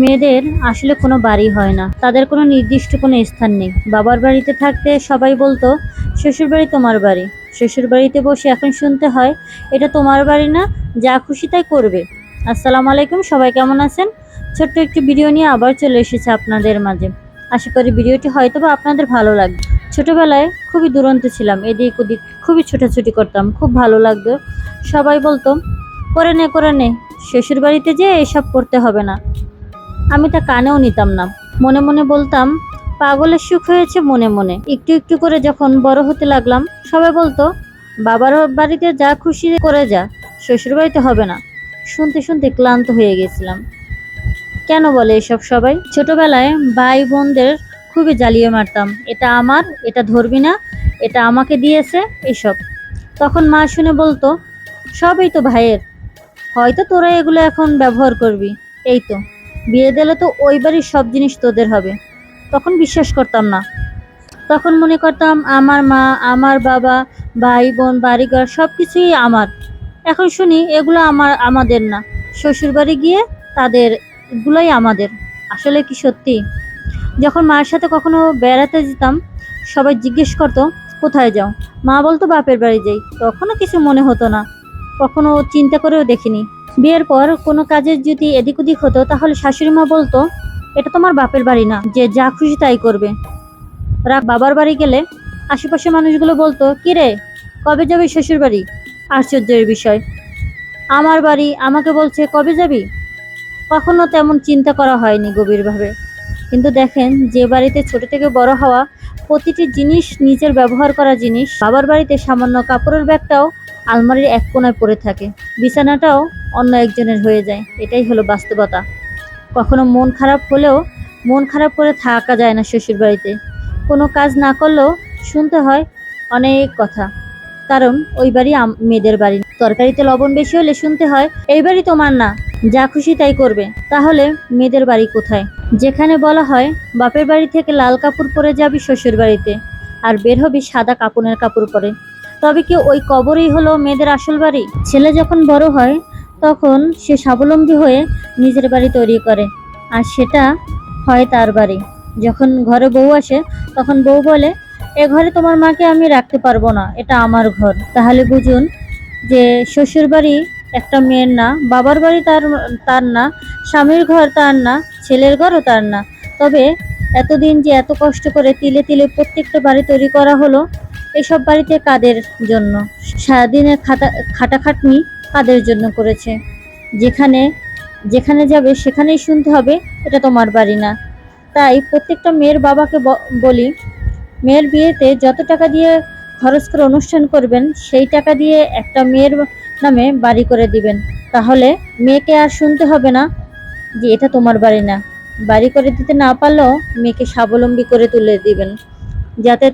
মেয়েদের আসলে কোনো বাড়ি হয় না। তাদের কোনো নির্দিষ্ট কোনো স্থান নেই। বাবার বাড়িতে থাকতে সবাই বলতো, শ্বশুর বাড়ি তোমার বাড়ি। শ্বশুর বাড়িতে বসে এখন শুনতে হয়, এটা তোমার বাড়ি না, যা খুশি তাই করবে। আসসালামু আলাইকুম, সবাই কেমন আছেন? ছোট্ট একটি ভিডিও নিয়ে আবার চলে এসেছে আপনাদের মাঝে। আশা করি ভিডিওটি হয়তো বা আপনাদের ভালো লাগবে। ছোটোবেলায় খুবই দুরন্ত ছিলাম, এদিক ওদিক খুবই ছোটাছুটি করতাম, খুব ভালো লাগতো। সবাই বলতো করে নে করে নে শ্বশুর বাড়িতে যেয়ে এসব করতে হবে না। আমি তা কানেও নিতাম না। মনে মনে বলতাম, পাগলের সুখ হয়েছে মনে মনে। একটু একটু করে যখন বড় হতে লাগলাম, সবাই বলতো বাবার বাড়িতে যা খুশি করে যা শ্বশুর বাড়িতে হবে না। শুনতে শুনতে ক্লান্ত হয়ে গেছিলাম। কেন বলে এসব সবাই? ছোটবেলায় ভাই বোনদের খুবই জ্বালিয়ে মারতাম, এটা আমার, এটা ধরবি না, এটা আমাকে দিয়েছে। এসব। তখন মা শুনে বলতো, সবই তো ভাইয়ের, হয়তো তোরা এগুলো এখন ব্যবহার করবি। এই তো। বিয়ে দিলে তো ওই বাড়ির সব জিনিস তোদের হবে। তখন বিশ্বাস করতাম না। তখন মনে করতাম আমার মা, আমার বাবা, ভাই বোন, বাড়িঘর সব কিছুই আমার। এখন শুনি এগুলো আমার, আমাদের না। শ্বশুর বাড়ি গিয়ে তাদের এগুলোই আমাদের। আসলে কি সত্যি? যখন মায়ের সাথে কখনো বেড়াতে যেতাম, সবাই জিজ্ঞেস করতো, কোথায় যাও? মা বলতো, বাপের বাড়ি যাই। তখনও কিছু মনে হতো না। কখনো চিন্তা করেও দেখিনি। বিয়ের পর কোনো কাজের যদি এদিক ওদিক হতো, তাহলে শাশুড়ি মা বলতো, এটা তোমার বাপের বাড়ি না, যে যা খুশি তাই করবে। রাগ বাবার বাড়ি গেলে আশেপাশে মানুষগুলো বলতো কিরে কবে যাবি শ্বশুর বাড়ি? আশ্চর্যের বিষয়। আমার বাড়ি আমাকে বলছে, কবে যাবি? কখনো তেমন চিন্তা করা হয়নি গভীরভাবে। কিন্তু দেখেন, যে বাড়িতে ছোট থেকে বড় হওয়া প্রতিটি জিনিস, নিজের ব্যবহার করা জিনিস, বাবার বাড়িতে সামান্য কাপড়ের ব্যাগটাও আলমারির এক কোনায় পড়ে থাকে। বিছানাটাও অন্য একজনের হয়ে যায়। এটাই হলো বাস্তবতা। কখনো মন খারাপ হলেও মন খারাপ করে থাকা যায় না শ্বশুর বাড়িতে কোনো কাজ না করলেও শুনতে হয় অনেক কথা। কারণ ওই বাড়ি মেয়েদের বাড়ি। তরকারিতে লবণ বেশি হলে শুনতে হয়, এই বাড়ি তোমার না, যা খুশি তাই করবে। তাহলে মেয়েদের বাড়ি কোথায়? যেখানে বলা হয়, বাপের বাড়ি থেকে লাল কাপড় পরে যাবি শ্বশুর বাড়িতে আর বের হবি সাদা কাপড়ের কাপড় পরে। তবে কি ওই কবরই হলো মেয়েদের আসল বাড়ি? ছেলে যখন বড় হয় তখন সে স্বাবলম্বী হয়ে নিজের বাড়ি তৈরি করে। আর সেটা হয় তার বাড়ি। যখন ঘরে বউ আসে, তখন বউ বলে, এ ঘরে তোমার মাকে আমি রাখতে পারব না, এটা আমার ঘর। তাহলে বুঝুন যে শ্বশুর বাড়ি একটা মেয়ের না, বাবার বাড়ি তার তার না, স্বামীর ঘর তার না, ছেলের ঘরও তার না। তবে এতদিন যে এত কষ্ট করে তিলে তিলে প্রত্যেকটা বাড়ি তৈরি করা হলো, এসব বাড়িতে কাদের জন্য? সারাদিনের খাটা, খাটাখাটনি কাদের জন্য করেছে। যেখানে যেখানে যাবে সেখানেই শুনতে হবে, এটা তোমার বাড়ি না। তাই প্রত্যেকটা মেয়ের বাবাকে বলি, মেয়ের বিয়েতে যত টাকা দিয়ে খরচ করে অনুষ্ঠান করবেন, সেই টাকা দিয়ে একটা মেয়ের নামে বাড়ি করে দিবেন। তাহলে মেয়েকে আর শুনতে হবে না যে এটা তোমার বাড়ি না। বাড়ি করে দিতে না পারলেও মেয়েকে স্বাবলম্বী করে তুলে দিবেন, যাতে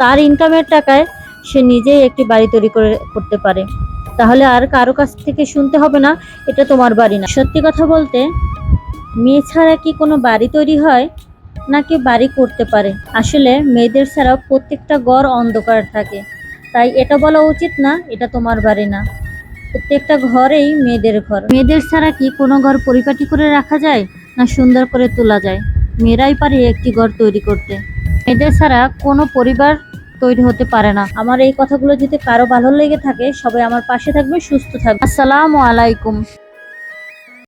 তার ইনকামের টাকায় সে নিজেই একটি বাড়ি তৈরি করে, করতে পারে। তাহলে আর কারও কাছ থেকে শুনতে হবে না, এটা তোমার বাড়ি না। সত্যি কথা বলতে, মেয়ে ছাড়া কি কোনো বাড়ি তৈরি হয়? নাকি বাড়ি করতে পারে? আসলে মেয়েদের ছাড়া প্রত্যেকটা ঘর অন্ধকার থাকে। তাই এটা বলা উচিত না, এটা তোমার বাড়ি না। প্রত্যেকটা ঘরেই মেয়েদের ঘর। মেয়েদের ছাড়া কি কোনো ঘর পরিপাটি করে রাখা যায়, না সুন্দর করে তোলা যায়? মেয়েরাই পারে একটি ঘর তৈরি করতে। মেয়েদের ছাড়া কোনো পরিবার তৈরি হতে পারে না। আমার এই কথাগুলো যদি কারও ভালো লেগে থাকে, সবাই আমার পাশে থাকবে, সুস্থ থাকবে। আসসালামু আলাইকুম।